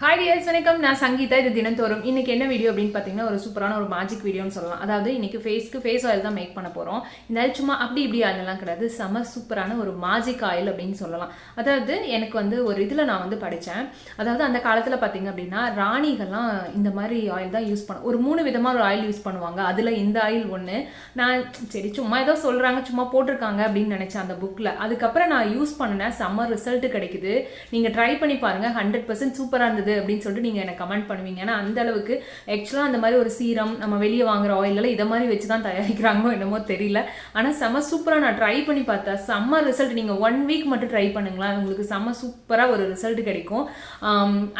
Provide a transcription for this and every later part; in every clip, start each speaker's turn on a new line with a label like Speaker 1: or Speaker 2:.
Speaker 1: Hi tears வணக்கம். நான் சங்கீதா. இது தினந்தோறும். இன்னைக்கு என்ன வீடியோ அப்படின்னு பார்த்தீங்கன்னா ஒரு சூப்பரான ஒரு மேஜிக் வீடியோன்னு சொல்லலாம். அதாவது இன்னைக்கு ஃபேஸ்க்கு ஃபேஸ் ஆயில் தான் மேக் பண்ண போகிறோம் இந்த ஆயில் சும்மா அப்படி இப்படி ஆயிலெல்லாம் கிடையாது. செம சூப்பரான ஒரு மேஜிக் ஆயில் அப்படின்னு சொல்லலாம். அதாவது எனக்கு வந்து ஒரு இதில் நான் வந்து படித்தேன் அதாவது அந்த காலத்தில் பார்த்தீங்க அப்படின்னா ராணிகள்லாம் இந்த மாதிரி ஆயில் தான் யூஸ் பண்ண ஒரு மூணு விதமாக ஒரு ஆயில் யூஸ் பண்ணுவாங்க. அதில் இந்த ஆயில் ஒன்று நான் சரி சும்மா ஏதோ சொல்கிறாங்க சும்மா போட்டிருக்காங்க அப்படின்னு நினச்சேன் அந்த புக்கில் அதுக்கப்புறம் நான் யூஸ் பண்ணினேன். செம்ம ரிசல்ட் கிடைக்குது. நீங்கள் ட்ரை பண்ணி பாருங்கள் ஹண்ட்ரட் பர்சன்ட் சூப்பராக இருந்தது. அப்படின்னு சொல்லிட்டு நீங்கள் எனக்கு கமெண்ட் பண்ணுவீங்க. ஏன்னா அந்த அளவுக்கு ஆக்சுவலாக அந்த மாதிரி ஒரு சீரம் நம்ம வெளியே வாங்குற ஆயிலெல்லாம் இதை மாதிரி வச்சு தான் தயாரிக்கிறாங்களோ என்னமோ தெரியல. ஆனால் செம்ம சூப்பராக நான் ட்ரை பண்ணி பார்த்தேன் செம்ம ரிசல்ட் நீங்கள் ஒன் வீக் மட்டும் ட்ரை பண்ணுங்களேன். உங்களுக்கு செம்ம சூப்பராக ஒரு ரிசல்ட் கிடைக்கும்.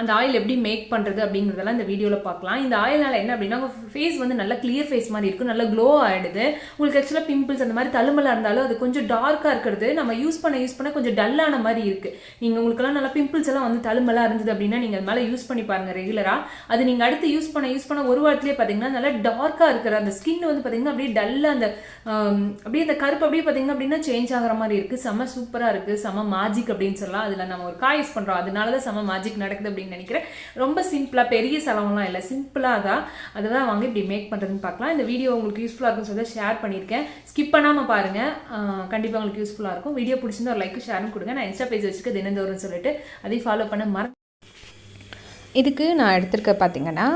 Speaker 1: அந்த ஆயில் எப்படி மேக் பண்ணுறது அப்படிங்கிறதெல்லாம் இந்த வீடியோவில் பார்க்கலாம். இந்த ஆயில்னால என்ன அப்படின்னா உங்கள் ஃபேஸ் வந்து நல்லா கிளியர் ஃபேஸ் மாதிரி இருக்கும். நல்லா க்ளோ ஆகிடுது உங்களுக்கு ஆக்சுவலாக பிம்பிள்ஸ் அந்த மாதிரி தழுமலாக இருந்தாலும் அது கொஞ்சம் டார்க்காக இருக்கிறது. நம்ம யூஸ் பண்ண யூஸ் பண்ண கொஞ்சம் டல்லான மாதிரி இருக்குது நீங்கள் உங்களுக்கெல்லாம் நல்லா பிம்பிள்ஸ் எல்லாம் வந்து தழுமலாக இருந்தது அப்படின்னா நீங்கள் அது மேலே யூஸ் பண்ணி பாருங்க ரெகுலராக அது நீங்கள் அடுத்து யூஸ் பண்ண யூஸ் பண்ண ஒரு வாரத்திலே பார்த்தீங்கன்னா நல்லா டார்க்காக இருக்கிற அந்த ஸ்கின் வந்து பார்த்தீங்கன்னா அப்படியே டல்லாக அந்த அப்படியே அந்த கருப்பு அப்படியே பார்த்தீங்கன்னா அப்படின்னா சேஞ்ச் ஆகிற மாதிரி இருக்குது செம சூப்பராக இருக்குது செம மேஜிக் அப்படின்னு சொல்லலாம். அதில் நம்ம ஒரு காய் யூஸ் பண்ணுறோம் அதனால தான் செம மேஜிக் நடக்குது அப்படின்னு நினைக்கிறேன். ரொம்ப சிம்பிளாக பெரிய செலவெல்லாம் இல்லை. சிம்பிளாக தான். அதை தான் வாங்க இப்படி மேக் பண்ணுறதுன்னு பார்க்கலாம். இந்த வீடியோ உங்களுக்கு யூஸ்ஃபுல்லாக இருக்கும்னு சொல்லி ஷேர் பண்ணியிருக்கேன். ஸ்கிப் பண்ணாமல் பாருங்கள் கண்டிப்பாக உங்களுக்கு யூஸ்ஃபுல்லாக இருக்கும். வீடியோ பிடிச்சிருந்தா ஒரு லைக் ஷேரும் கொடுங்க. நான் இன்ஸ்டா பேஜ் வச்சுக்க தினந்தோறும் சொல்லிட்டு அதையும் ஃபாலோ பண்ண மற
Speaker 2: இதுக்கு நான் எடுத்திருக்க பார்த்திங்கன்னா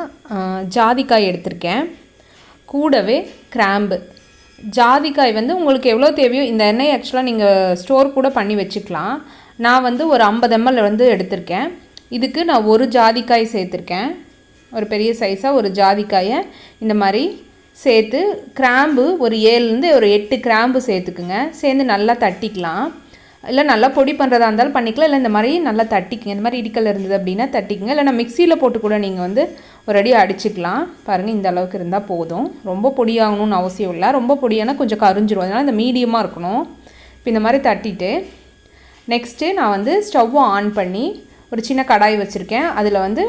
Speaker 2: ஜாதிக்காய் எடுத்திருக்கேன். கூடவே கிராம்பு. ஜாதிக்காய் வந்து உங்களுக்கு எவ்வளோ தேவையோ இந்த எண்ணெய் ஆக்சுவலாக நீங்கள் ஸ்டோர் கூட பண்ணி வச்சுக்கலாம். நான் வந்து ஒரு ஐம்பது எம்எல் வந்து எடுத்திருக்கேன். இதுக்கு நான் ஒரு ஜாதிக்காய் சேர்த்துருக்கேன். ஒரு பெரிய சைஸாக ஒரு ஜாதிக்காயை இந்த மாதிரி சேர்த்து கிராம்பு ஒரு ஏழுலேருந்து ஒரு எட்டு கிராம்பு சேர்த்துக்குங்க. சேர்ந்து நல்லா தட்டிக்கலாம். இல்லை நல்லா பொடி பண்ணுறதா இருந்தாலும் பண்ணிக்கலாம். இல்லை இந்த மாதிரி நல்லா தட்டிக்குங்க. இந்த மாதிரி இடிக்கல் இருந்தது அப்படின்னா தட்டிக்குங்க. இல்லைனா மிக்சியில் போட்டு கூட நீங்கள் வந்து ஒரு அடி அடிச்சுக்கலாம். பாருங்கள் இந்த அளவுக்கு இருந்தால் போதும். ரொம்ப பொடியாகணும்னு அவசியம் இல்லை. ரொம்ப பொடியானா கொஞ்சம் கரிஞ்சிரும். அதனால் இந்த மீடியமாக இருக்கணும். இப்போ இந்த மாதிரி தட்டிட்டு நெக்ஸ்ட்டு நான் வந்து ஸ்டவ்வை ஆன் பண்ணி ஒரு சின்ன கடாய் வச்சுருக்கேன். அதில் வந்து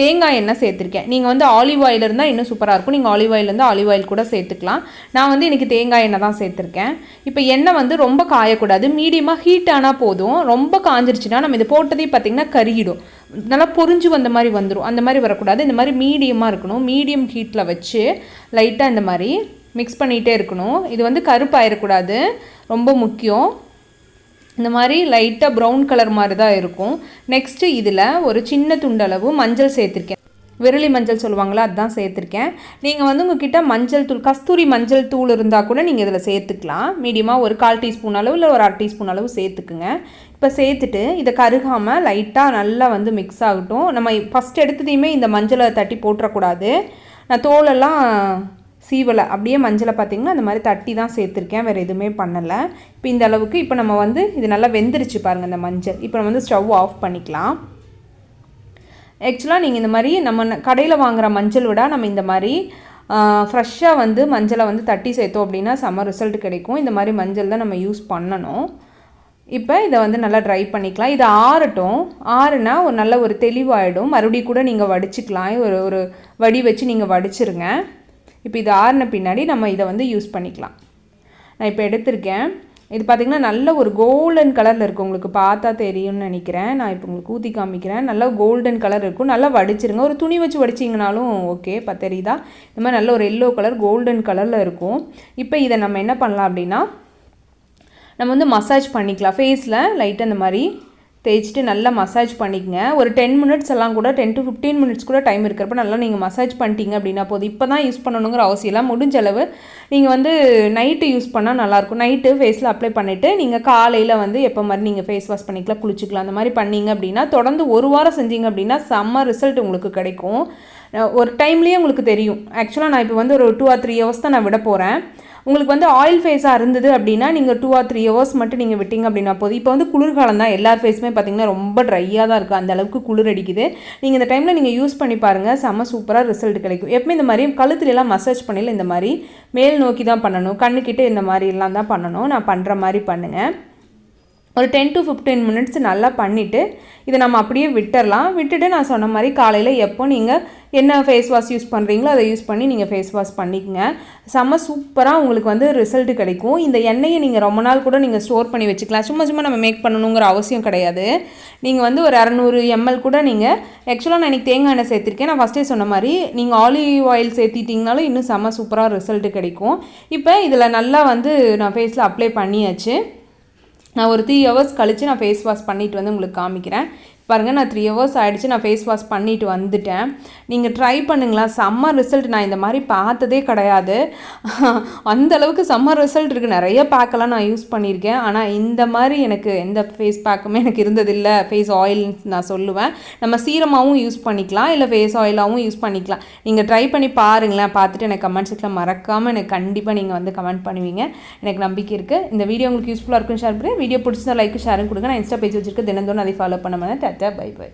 Speaker 2: தேங்காய் எண்ணெய் சேர்த்துருக்கேன். நீங்கள் வந்து ஆலிவ் ஆயில் இருந்தால் இன்னும் சூப்பராக இருக்கும். நீங்கள் ஆலிவ் ஆயில் இருந்தால் ஆலிவ் ஆயில் கூட சேர்த்துக்கலாம். நான் வந்து இன்றைக்கி தேங்காய் எண்ணெய் தான் சேர்த்துருக்கேன். இப்போ எண்ணெய் வந்து ரொம்ப காயக்கூடாது. மீடியமாக ஹீட் ஆனால் போதும். ரொம்ப காஞ்சிருச்சுன்னா நம்ம இது போட்டதே பார்த்திங்கன்னா கருகிடும். நல்லா பொறிஞ்சு வந்த மாதிரி வந்துடும் அந்த மாதிரி வரக்கூடாது. இந்த மாதிரி மீடியமாக இருக்கணும். மீடியம் ஹீட்டில் வச்சு லைட்டாக இந்த மாதிரி மிக்ஸ் பண்ணிகிட்டே இருக்கணும். இது வந்து கருப்பாயிடக்கூடாது ரொம்ப முக்கியம். இந்த மாதிரி லைட்டாக ப்ரௌன் கலர் மாதிரி தான் இருக்கும். நெக்ஸ்ட்டு இதில் ஒரு சின்ன துண்டளவு மஞ்சள் சேர்த்துருக்கேன். விரலி மஞ்சள் சொல்லுவாங்களா அதுதான் சேர்த்துருக்கேன். நீங்கள் வந்து உங்ககிட்ட மஞ்சள் தூள் கஸ்தூரி மஞ்சள் தூள் இருந்தால் கூட நீங்கள் இதில் சேர்த்துக்கலாம். மீடியமாக ஒரு கால் டீஸ்பூன் அளவு இல்லை ஒரு அரை டீஸ்பூன் அளவு சேர்த்துக்குங்க. இப்போ சேர்த்துட்டு இதை கருகாமல் லைட்டாக நல்லா வந்து மிக்ஸ் ஆகட்டும். நம்ம ஃபஸ்ட் எடுத்ததையுமே இந்த மஞ்சளை தட்டி போட்டுறக்கூடாது. நான் தோலெல்லாம் சீவலை. அப்படியே மஞ்சளை பார்த்திங்கன்னா அந்த மாதிரி தட்டி தான் சேர்த்துருக்கேன். வேறு எதுவுமே பண்ணலை. இப்போ இந்த அளவுக்கு இப்போ நம்ம வந்து இது நல்லா வெந்துருச்சு பாருங்கள் இந்த மஞ்சள். இப்போ நம்ம வந்து ஸ்டவ் ஆஃப் பண்ணிக்கலாம். ஆக்சுவலாக நீங்கள் இந்த மாதிரி நம்ம கடையில் வாங்குகிற மஞ்சள் விட நம்ம இந்த மாதிரி ஃப்ரெஷ்ஷாக வந்து மஞ்சளை வந்து தட்டி சேர்த்தோம் அப்படின்னா செம்ம ரிசல்ட் கிடைக்கும். இந்த மாதிரி மஞ்சள் தான் நம்ம யூஸ் பண்ணணும். இப்போ இதை வந்து நல்லா ட்ரை பண்ணிக்கலாம். இது ஆறட்டும். ஆறுனா ஒரு நல்ல ஒரு தெளிவாயிடும். மறுபடியும் கூட நீங்கள் வடிச்சுக்கலாம். ஒரு ஒரு வடி வச்சு நீங்கள் வடிச்சிருங்க. இப்போ இது ஆறின பின்னாடி நம்ம இதை வந்து யூஸ் பண்ணிக்கலாம். நான் இப்போ எடுத்திருக்கேன். இது பார்த்திங்கன்னா நல்ல ஒரு கோல்டன் கலரில் இருக்கும் உங்களுக்கு பார்த்தா தெரியும்னு நினைக்கிறேன். நான் இப்போ உங்களுக்கு ஊற்றி காமிக்கிறேன். நல்லா கோல்டன் கலர் இருக்கும். நல்லா வடிச்சிருங்க. ஒரு துணி வச்சு வடிச்சிங்கனாலும் ஓகே இப்போ தெரியுதா? இந்த மாதிரி நல்ல ஒரு எல்லோ கலர் கோல்டன் கலரில் இருக்கும். இப்போ இதை நம்ம என்ன பண்ணலாம் அப்படின்னா நம்ம வந்து மசாஜ் பண்ணிக்கலாம். ஃபேஸில் லைட்டாக இந்த மாதிரி. தேய்ச்சிட்டு நல்லா மசாஜ் பண்ணிக்கங்க. ஒரு டென் மினிட்ஸ் எல்லாம் கூட டென் டு ஃபிஃப்டீன் மினிட்ஸ் கூட டைம் இருக்கிறப்ப நல்லா நீங்கள் மசாஜ் பண்ணிட்டீங்க அப்படின்னா போதும். இப்போ தான் யூஸ் பண்ணணுங்கிற அவசியம் முடிஞ்ச அளவு நீங்கள் வந்து நைட்டு யூஸ் பண்ணால் நல்லாயிருக்கும் நைட்டு ஃபேஸில் அப்ளை பண்ணிவிட்டு நீங்கள் காலையில் வந்து எப்போ மாதிரி நீங்கள் ஃபேஸ் வாஷ் பண்ணிக்கலாம் குளிச்சிக்கலாம் அந்த மாதிரி பண்ணீங்க அப்படின்னா தொடர்ந்து ஒரு வாரம் செஞ்சீங்க அப்படின்னா செம்ம ரிசல்ட் உங்களுக்கு கிடைக்கும். ஒரு டைம்லேயே உங்களுக்கு தெரியும். ஆக்சுவலாக நான் இப்போ வந்து ஒரு டூ ஆர் த்ரீ ஹவர்ஸ் தான் நான் விட போகிறேன் உங்களுக்கு வந்து ஆயில் ஃபேஸாக இருந்தது அப்படின்னா நீங்கள் டூ ஆர் த்ரீ ஹவர்ஸ் மட்டும் நீங்கள் விட்டீங்க அப்படின்னா போதும். இப்போ வந்து குளிர்காலம் தான். எல்லார் ஃபேஸுமே பார்த்தீங்கன்னா ரொம்ப ட்ரையாக தான் இருக்குது அந்த அளவுக்கு குளிர் அடிக்குது. நீங்கள் இந்த டைமில் நீங்கள் யூஸ் பண்ணி பாருங்கள் செம்ம சூப்பராக ரிசல்ட் கிடைக்கும். எப்பவுமே இந்த மாதிரி கழுத்துலலாம் மசாஜ் பண்ணல இந்த மாதிரி மேல் நோக்கி தான் பண்ணணும். கண்ணுக்கிட்ட இந்த மாதிரிலாம் தான் பண்ணணும். நான் பண்ணுற மாதிரி பண்ணுங்கள் ஒரு டென் டு ஃபிஃப்டீன் மினிட்ஸ் நல்லா பண்ணிவிட்டு இதை நம்ம அப்படியே விட்டுடலாம் விட்டுட்டு நான் சொன்ன மாதிரி காலையில் எப்போ நீங்கள் என்ன ஃபேஸ் வாஷ் யூஸ் பண்ணுறீங்களோ அதை யூஸ் பண்ணி நீங்கள் ஃபேஸ் வாஷ் பண்ணிக்கங்க. செம்ம சூப்பராக உங்களுக்கு வந்து ரிசல்ட் கிடைக்கும். இந்த எண்ணெயை நீங்கள் ரொம்ப நாள் கூட நீங்கள் ஸ்டோர் பண்ணி வச்சுக்கலாம். சும்மா சும்மா நம்ம மேக் பண்ணணுங்கிற அவசியம் கிடையாது. நீங்கள் வந்து ஒரு இரநூறு எம்எல் கூட நீங்கள் ஆக்சுவலாக நான் இன்றைக்கி தேங்காய் எண்ணெய் சேர்த்துருக்கேன். நான் ஃபஸ்ட்டே சொன்ன மாதிரி நீங்கள் ஆலிவ் ஆயில் சேர்த்திட்டிங்கனாலும் இன்னும் செம்ம சூப்பராக ரிசல்ட் கிடைக்கும். இப்போ இதில் நல்லா வந்து நான் ஃபேஸில் அப்ளை பண்ணியாச்சு. நான் ஒரு த்ரீ ஹவர்ஸ் கழித்து நான் ஃபேஸ் வாஷ் பண்ணிட்டு வந்து உங்களுக்கு காமிக்கிறேன். பாருங்கள் நான் த்ரீ ஹவர்ஸ் ஆகிடுச்சு நான் ஃபேஸ் வாஷ் பண்ணிவிட்டு வந்துட்டேன். நீங்கள் ட்ரை பண்ணுங்களா செம்ம ரிசல்ட் நான் இந்த மாதிரி பார்த்ததே கிடையாது. அந்த அளவுக்கு செம்ம ரிசல்ட் இருக்குது நிறைய பேக்கெல்லாம் நான் யூஸ் பண்ணியிருக்கேன். ஆனால் இந்த மாதிரி எனக்கு எந்த ஃபேஸ் பேக்குமே எனக்கு இருந்ததில்லை. ஃபேஸ் ஆயில்னு நான் சொல்லுவேன். நம்ம சீரமாகவும் யூஸ் பண்ணிக்கலாம் இல்லை ஃபேஸ் ஆயிலாகவும் யூஸ் பண்ணிக்கலாம். நீங்கள் ட்ரை பண்ணி பாருங்களேன். பார்த்துட்டு எனக்கு கமெண்ட் செக்ஷனில் மறக்காமல் எனக்கு கண்டிப்பாக நீங்கள் வந்து கமெண்ட் பண்ணுவீங்க. எனக்கு நம்பிக்கை இருக்குது இந்த வீடியோ உங்களுக்கு யூஸ்ஃபுல்லாக இருக்குன்னு ஷேர் பண்ணுறேன் வீடியோ பிடிச்சா லைக் ஷேரும் கொடுங்க. நான் இன்ஸ்டா பேஜ் வச்சிருக்க தினந்தோறும் அதை ஃபாலோ பண்ண மாதிரி ടാറ്റ ബൈ ബൈ.